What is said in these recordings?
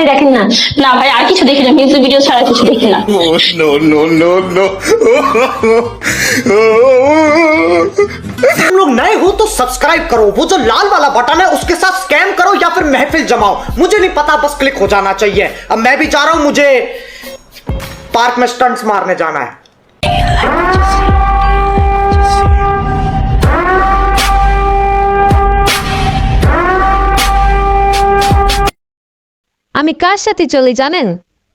আপনি দেখেন না না ভাই আর কিছু দেখি না মিউজিক ভিডিও ছাড়া কিছু দেখি না Oh, no, no, no, no. तुम लोग नए हो तो सब्सक्राइब करो वो जो लाल वाला बटन है उसके साथ स्कैम करो या फिर महफिल जमाओ मुझे नहीं पता बस क्लिक हो जाना चाहिए अब मैं भी जा रहा हूं मुझे पार्क में स्टंट्स मारने जाना है আমি কার সাথে চলি জানেন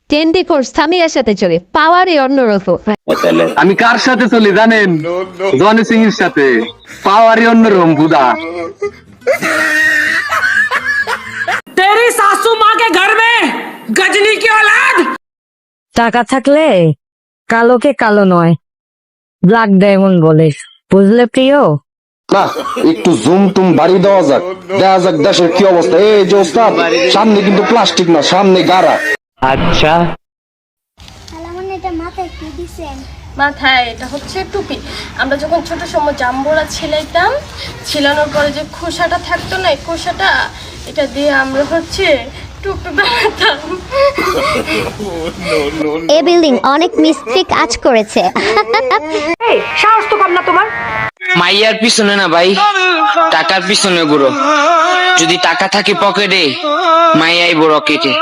টেন্ডি কোর্স সামিয়ার সাথে চলি পাওয়ারই অন্যরকম আমি কার সাথে চলি জানেন জনি সিং এর সাথে পাওয়ারই অন্যরকম বুদা तेरी सासू माँ के घर में गजनी की औलाद টাকা থাকলে কালোকে কালো নয় ব্ল্যাক ডায়মন্ড বলে বুঝলে প্রিয় না একটু জুম টুম বাড়ি দেওয়া যাক। দেখা যাক দেশের কি অবস্থা। এই যে ওস্তাদ সামনে কিন্তু প্লাস্টিক না সামনে গাড়া। আচ্ছা। মাথায় কি দিছেন? মাথায় এটা হচ্ছে টুপি। আমরা যখন ছোট সময় জাম্বুরা ছিলাইতাম ছিলানোর পরে যে খোসাটা থাকতো না এই খোসাটা এটা দিয়ে আমরা হচ্ছে টুপি বানাতাম। এ বিল্ডিং অনেক মিস্ত্রি কাজ করেছে। মাইয়ার পিছনে না ভাই টাকার পিছনে ঘুরো যদি টাকা থাকে পকেটে মাইয়াই বড় কেটে।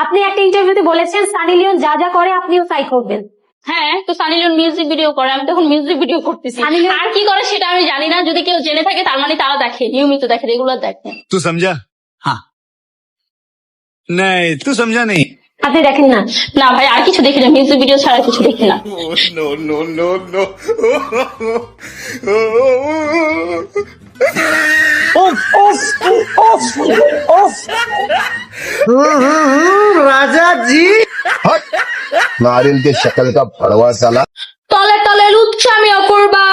আপনি একটা ইন্টারভিউতে বলেছেন সানি লিওন যা যা করে আপনিও তাই করবেন। হ্যাঁ তো সানি লিওন মিউজিক ভিডিও করে আমি তখন মিউজিক ভিডিও করতেছি। আর কি করে সেটা আমি জানি না যদি কেউ জেনে থাকে তার মানে তারা দেখে নিয়মিত দেখে রেগুলার দেখে। তুই সমঝা? হ্যাঁ। নাই তুই সমঝা নেই। আপনি দেখেন না। না ভাই আর কিছু দেখি না। মিউজিক ভিডিও ছাড়া কিছু দেখি না। রাজা জি তলে তলে লুচ্ছামিও করবা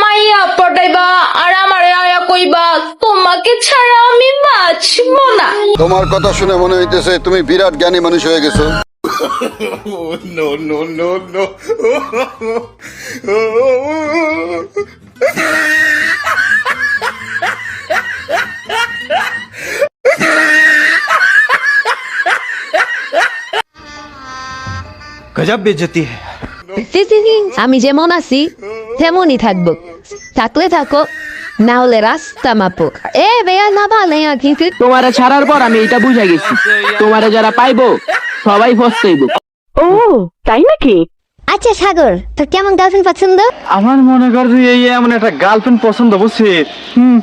মাইয়া পটাইবা আর আমার আয়া কইবা তোমাকে ছাড়া আমি বাঁচব না। তোমার কথা শুনে মনে হইতেছে তুমি বিরাট জ্ঞানী মানুষ হয়ে গেছো। গজব বেজতি আমি যেমন আছি তেমনই থাকব। থাকলে থাকো। না হলে রাস্তা মাপো। এ বেয়া না ভালে কিন্তু তোমারে ছাড়ার পর আমি এটা বুঝে গেছি। তোমারে যারা পাইবো সবাই ফসতেইব ও তাই নাকি? আচ্ছা সাগর তোর কেমন গার্লফ্রেন্ড পছন্দ? আমার মনে কর যে এই এমন একটা গার্লফ্রেন্ড পছন্দ বুঝছি হুম,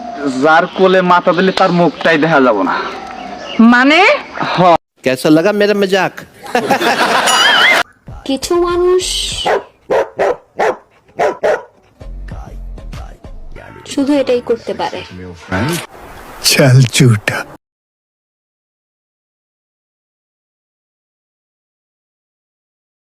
যার কোলে মাথা দিলে তার মুখটাই দেখা যাব না। মানে? কেসা লাগা মেরা মজাক। কিছু মানুষ শুধু এটাই করতে পারে। চাল চুটা